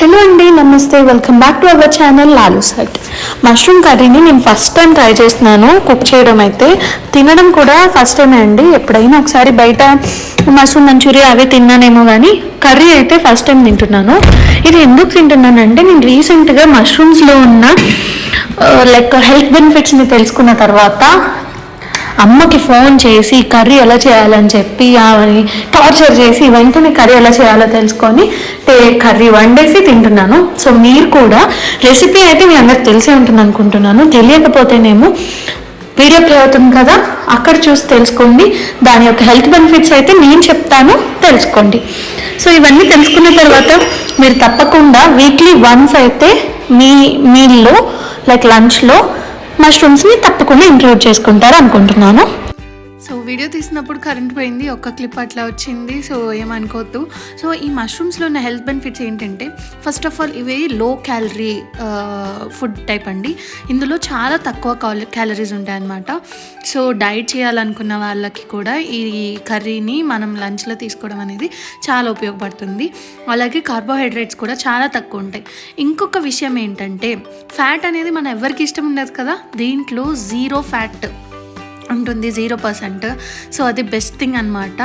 Hello అండి నమస్తే. Welcome back to our channel Lalu సట్ మష్రూమ్ కర్రీని నేను ఫస్ట్ టైం ట్రై చేస్తున్నాను. కుక్ చేయడం అయితే తినడం కూడా ఫస్ట్ టైమే అండి. ఎప్పుడైనా ఒకసారి బయట మష్రూమ్ మంచూరియా అవే తిన్నానేమో కానీ కర్రీ అయితే ఫస్ట్ టైం తింటున్నాను. ఇది ఎందుకు తింటున్నానంటే నేను రీసెంట్గా మష్రూమ్స్లో ఉన్న లైక్ హెల్త్ బెనిఫిట్స్ని తెలుసుకున్న తర్వాత అమ్మకి ఫోన్ చేసి కర్రీ ఎలా చేయాలని చెప్పి ఆమెని టార్చర్ చేసి వెంటనే కర్రీ ఎలా చేయాలో తెలుసుకొని కర్రీ వండేసి తింటున్నాను. సో మీరు కూడా రెసిపీ అయితే మీ అందరికి తెలిసే ఉంటుంది అనుకుంటున్నాను. తెలియకపోతేనేమో వీడియో ప్లే అవుతుంది కదా అక్కడ చూసి తెలుసుకోండి. దాని యొక్క హెల్త్ బెనిఫిట్స్ అయితే నేను చెప్తాను తెలుసుకోండి. సో ఇవన్నీ తెలుసుకున్న తర్వాత మీరు తప్పకుండా వీక్లీ వన్స్ అయితే మీ మీల్లో లైక్ లంచ్లో మష్రూమ్స్ని తప్పకుండా ఇంక్లూడ్ చేసుకుంటారు అనుకుంటున్నాను. వీడియో తీసినప్పుడు కరెంట్ పోయింది ఒక్క క్లిప్ అట్లా వచ్చింది సో ఏమనుకోవద్దు. సో ఈ మష్రూమ్స్లో ఉన్న హెల్త్ బెనిఫిట్స్ ఏంటంటే ఫస్ట్ ఆఫ్ ఆల్ ఇవి లో క్యాలరీ ఫుడ్ టైప్ అండి. ఇందులో చాలా తక్కువ క్యాలరీస్ ఉంటాయన్నమాట. సో డైట్ చేయాలనుకున్న వాళ్ళకి కూడా ఈ కర్రీని మనం లంచ్లో తీసుకోవడం అనేది చాలా ఉపయోగపడుతుంది. అలాగే కార్బోహైడ్రేట్స్ కూడా చాలా తక్కువ ఉంటాయి. ఇంకొక విషయం ఏంటంటే ఫ్యాట్ అనేది మన ఎవరికి ఇష్టం ఉండదు కదా? దీంట్లో జీరో ఫ్యాట్ ఉంటుంది జీరో పర్సెంట్ సో అది బెస్ట్ థింగ్ అనమాట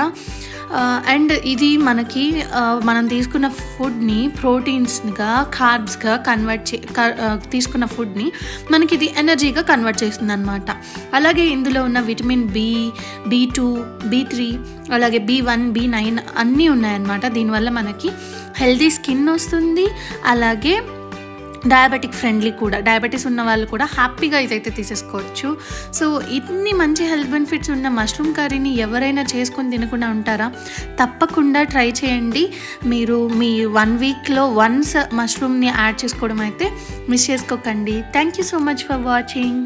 అండ్ ఇది మనకి uh, మనం తీసుకున్న ఫుడ్ని ప్రోటీన్స్గా కార్బ్స్గా కన్వర్ట్ చే క- uh, తీసుకున్న ఫుడ్ని మనకి ఇది ఎనర్జీగా కన్వర్ట్ చేస్తుంది అనమాట అలాగే ఇందులో ఉన్న vitamin B B two B three అలాగే బి వన్ బి నైన్ అన్నీ ఉన్నాయన్నమాట. దీనివల్ల మనకి హెల్దీ స్కిన్ వస్తుంది అలాగే డయాబెటిక్ ఫ్రెండ్లీ కూడా డయాబెటీస్ ఉన్న వాళ్ళు కూడా హ్యాపీగా ఇదైతే తీసేసుకోవచ్చు. సో ఇన్ని మంచి హెల్త్ బెనిఫిట్స్ ఉన్న మష్రూమ్ కర్రీని ఎవరైనా చేసుకొని తినకుండా ఉంటారా? తప్పకుండా ట్రై చేయండి. మీరు మీ వన్ వీక్లో వన్స్ మష్రూమ్ని యాడ్ చేసుకోవడం అయితే మిస్ చేసుకోకండి. Thank you so much for watching